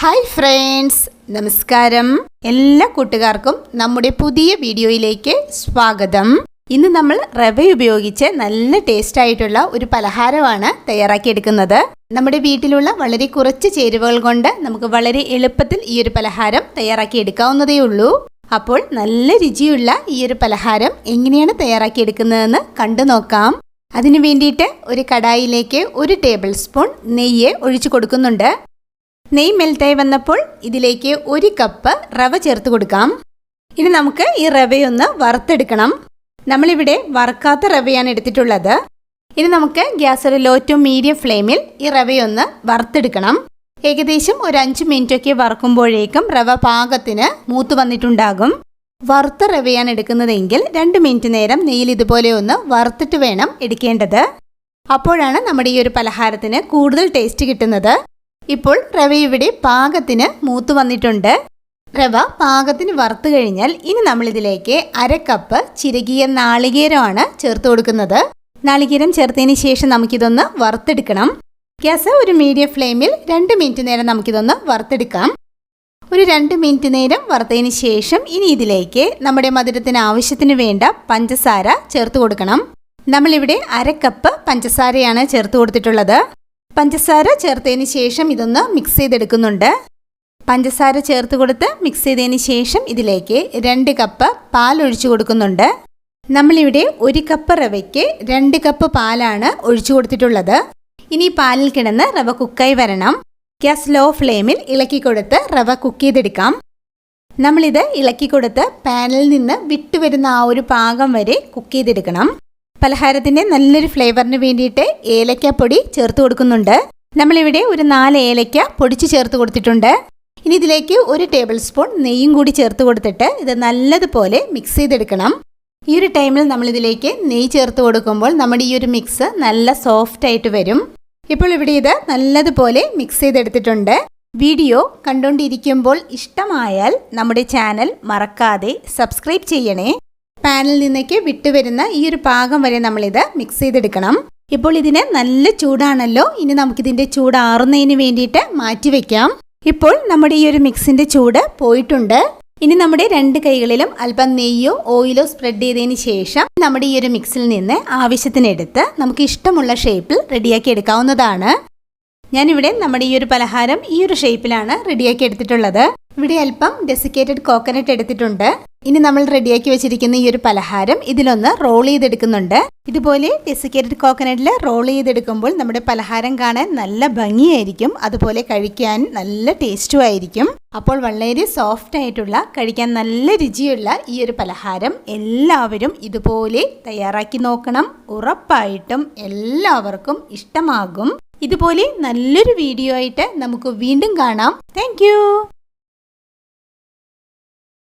Hi friends നമസ്കാരം. എല്ലാ കൂട്ടുകാർക്കും നമ്മുടെ പുതിയ വീഡിയോയിലേക്ക് സ്വാഗതം. ഇന്ന് നമ്മൾ റവ ഉപയോഗിച്ച് നല്ല ടേസ്റ്റ് ആയിട്ടുള്ള ഒരു പലഹാരമാണ് തയ്യാറാക്കിയെടുക്കുന്നത്. നമ്മുടെ വീട്ടിലുള്ള വളരെ കുറച്ച് ചേരുവകൾ കൊണ്ട് നമുക്ക് വളരെ എളുപ്പത്തിൽ ഈ ഒരു പലഹാരം തയ്യാറാക്കിയെടുക്കാവുന്നതേ ഉള്ളൂ. അപ്പോൾ നല്ല രുചിയുള്ള ഈ ഒരു പലഹാരം എങ്ങനെയാണ് തയ്യാറാക്കിയെടുക്കുന്നതെന്ന് കണ്ടു നോക്കാം. അതിനു വേണ്ടിയിട്ട് ഒരു കടായിലേക്ക് ഒരു ടേബിൾ സ്പൂൺ നെയ്യ് ഒഴിച്ചു കൊടുക്കുന്നുണ്ട്. നെയ് മെൽറ്റായി വന്നപ്പോൾ ഇതിലേക്ക് ഒരു കപ്പ് റവ ചേർത്ത് കൊടുക്കാം. ഇനി നമുക്ക് ഈ റവയൊന്ന് വറുത്തെടുക്കണം. നമ്മളിവിടെ വറുക്കാത്ത റവയാണ് എടുത്തിട്ടുള്ളത്. ഇനി നമുക്ക് ഗ്യാസ് ഒരു ലോ ടു മീഡിയം ഫ്ലെയിമിൽ ഈ റവയൊന്ന് വറുത്തെടുക്കണം. ഏകദേശം ഒരു അഞ്ച് മിനിറ്റൊക്കെ വറുക്കുമ്പോഴേക്കും റവ പാകത്തിന് മൂത്ത് വന്നിട്ടുണ്ടാകും. വറുത്ത റവയാണ് എടുക്കുന്നതെങ്കിൽ രണ്ട് മിനിറ്റ് നേരം നെയ്യിൽ ഇതുപോലെ ഒന്ന് വറുത്തിട്ട് വേണം എടുക്കേണ്ടത്. അപ്പോഴാണ് നമ്മുടെ ഈ ഒരു പലഹാരത്തിന് കൂടുതൽ ടേസ്റ്റ് കിട്ടുന്നത്. ഇപ്പോൾ റവ ഇവിടെ പാകത്തിന് മൂത്ത് വന്നിട്ടുണ്ട്. റവ പാകത്തിന് വറുത്ത് കഴിഞ്ഞാൽ ഇനി നമ്മളിതിലേക്ക് അര കപ്പ് ചിരകിയ നാളികേരമാണ് ചേർത്ത് കൊടുക്കുന്നത്. നാളികേരം ചേർത്തതിന് ശേഷം നമുക്കിതൊന്ന് വറുത്തെടുക്കണം. ഗ്യാസ് ഒരു മീഡിയം ഫ്ലെയിമിൽ രണ്ട് മിനിറ്റ് നേരം നമുക്കിതൊന്ന് വറുത്തെടുക്കാം. ഒരു രണ്ട് മിനിറ്റ് നേരം വറുത്തതിന് ശേഷം ഇനി ഇതിലേക്ക് നമ്മുടെ മധുരത്തിന് ആവശ്യത്തിന് വേണ്ട പഞ്ചസാര ചേർത്ത് കൊടുക്കണം. നമ്മളിവിടെ അര കപ്പ് പഞ്ചസാരയാണ് ചേർത്ത് കൊടുത്തിട്ടുള്ളത്. പഞ്ചസാര ചേർത്തതിന് ശേഷം ഇതൊന്ന് മിക്സ് ചെയ്തെടുക്കുന്നുണ്ട്. പഞ്ചസാര ചേർത്ത് കൊടുത്ത് മിക്സ് ചെയ്തതിന് ശേഷം ഇതിലേക്ക് രണ്ട് കപ്പ് പാൽ ഒഴിച്ചു കൊടുക്കുന്നുണ്ട്. നമ്മളിവിടെ ഒരു കപ്പ് റവയ്ക്ക് രണ്ട് കപ്പ് പാലാണ് ഒഴിച്ചു കൊടുത്തിട്ടുള്ളത്. ഇനി പാലിൽ കിടന്ന് റവ കുക്കായി വരണം. ഗ്യാസ് ലോ ഫ്ലെയിമിൽ ഇളക്കി കൊടുത്ത് റവ കുക്ക് ചെയ്തെടുക്കാം. നമ്മളിത് ഇളക്കി കൊടുത്ത് പാനിൽ നിന്ന് വിട്ടുവരുന്ന ആ ഒരു പാകം വരെ കുക്ക് ചെയ്തെടുക്കണം. പലഹാരത്തിന്റെ നല്ലൊരു ഫ്ലേവറിന് വേണ്ടിയിട്ട് ഏലക്കപ്പൊടി ചേർത്ത് കൊടുക്കുന്നുണ്ട്. നമ്മളിവിടെ ഒരു നാല് ഏലക്ക പൊടിച്ച് ചേർത്ത് കൊടുത്തിട്ടുണ്ട്. ഇനി ഇതിലേക്ക് ഒരു ടേബിൾ സ്പൂൺ നെയ്യും കൂടി ചേർത്ത് കൊടുത്തിട്ട് ഇത് നല്ലതുപോലെ മിക്സ് ചെയ്തെടുക്കണം. ഈ ഒരു ടൈമിൽ നമ്മളിതിലേക്ക് നെയ്യ് ചേർത്ത് കൊടുക്കുമ്പോൾ നമ്മുടെ ഈ ഒരു മിക്സ് നല്ല സോഫ്റ്റ് ആയിട്ട് വരും. ഇപ്പോൾ ഇവിടെ ഇത് നല്ലതുപോലെ മിക്സ് ചെയ്തെടുത്തിട്ടുണ്ട്. വീഡിയോ കണ്ടുകൊണ്ടിരിക്കുമ്പോൾ ഇഷ്ടമായാൽ നമ്മുടെ ചാനൽ മറക്കാതെ സബ്സ്ക്രൈബ് ചെയ്യണേ. പാനിൽ നിന്നേക്ക് വിട്ടുവരുന്ന ഈ ഒരു പാകം വരെ നമ്മളിത് മിക്സ് ചെയ്തെടുക്കണം. ഇപ്പോൾ ഇതിന് നല്ല ചൂടാണല്ലോ. ഇനി നമുക്കിതിന്റെ ചൂട് ആറുന്നതിന് വേണ്ടിയിട്ട് മാറ്റി വെക്കാം. ഇപ്പോൾ നമ്മുടെ ഈ ഒരു മിക്സിന്റെ ചൂട് പോയിട്ടുണ്ട്. ഇനി നമ്മുടെ രണ്ട് കൈകളിലും അല്പം നെയ്യോ ഓയിലോ സ്പ്രെഡ് ചെയ്തതിന് ശേഷം നമ്മുടെ ഈ ഒരു മിക്സിൽ നിന്ന് ആവശ്യത്തിനെടുത്ത് നമുക്ക് ഇഷ്ടമുള്ള ഷേപ്പിൽ റെഡിയാക്കി എടുക്കാവുന്നതാണ്. ഞാനിവിടെ നമ്മുടെ ഈ ഒരു പലഹാരം ഈ ഒരു ഷേപ്പിലാണ് റെഡിയാക്കി എടുത്തിട്ടുള്ളത്. ഇവിടെ അല്പം ഡെസിക്കേറ്റഡ് കോക്കനട്ട് എടുത്തിട്ടുണ്ട്. ഇനി നമ്മൾ റെഡിയാക്കി വെച്ചിരിക്കുന്ന ഈ ഒരു പലഹാരം ഇതിലൊന്ന് റോൾ ചെയ്തെടുക്കുന്നുണ്ട്. ഇതുപോലെ ഡെസിക്കേറ്റഡ് കോക്കനട്ടിൽ റോൾ ചെയ്തെടുക്കുമ്പോൾ നമ്മുടെ പലഹാരം കാണാൻ നല്ല ഭംഗിയായിരിക്കും. അതുപോലെ കഴിക്കാൻ നല്ല ടേസ്റ്റും ആയിരിക്കും. അപ്പോൾ വളരെ സോഫ്റ്റ് ആയിട്ടുള്ള കഴിക്കാൻ നല്ല രുചിയുള്ള ഈ ഒരു പലഹാരം എല്ലാവരും ഇതുപോലെ തയ്യാറാക്കി നോക്കണം. ഉറപ്പായിട്ടും എല്ലാവർക്കും ഇഷ്ടമാകും. ഇതുപോലെ നല്ലൊരു വീഡിയോ ആയിട്ട് നമുക്ക് വീണ്ടും കാണാം. താങ്ക്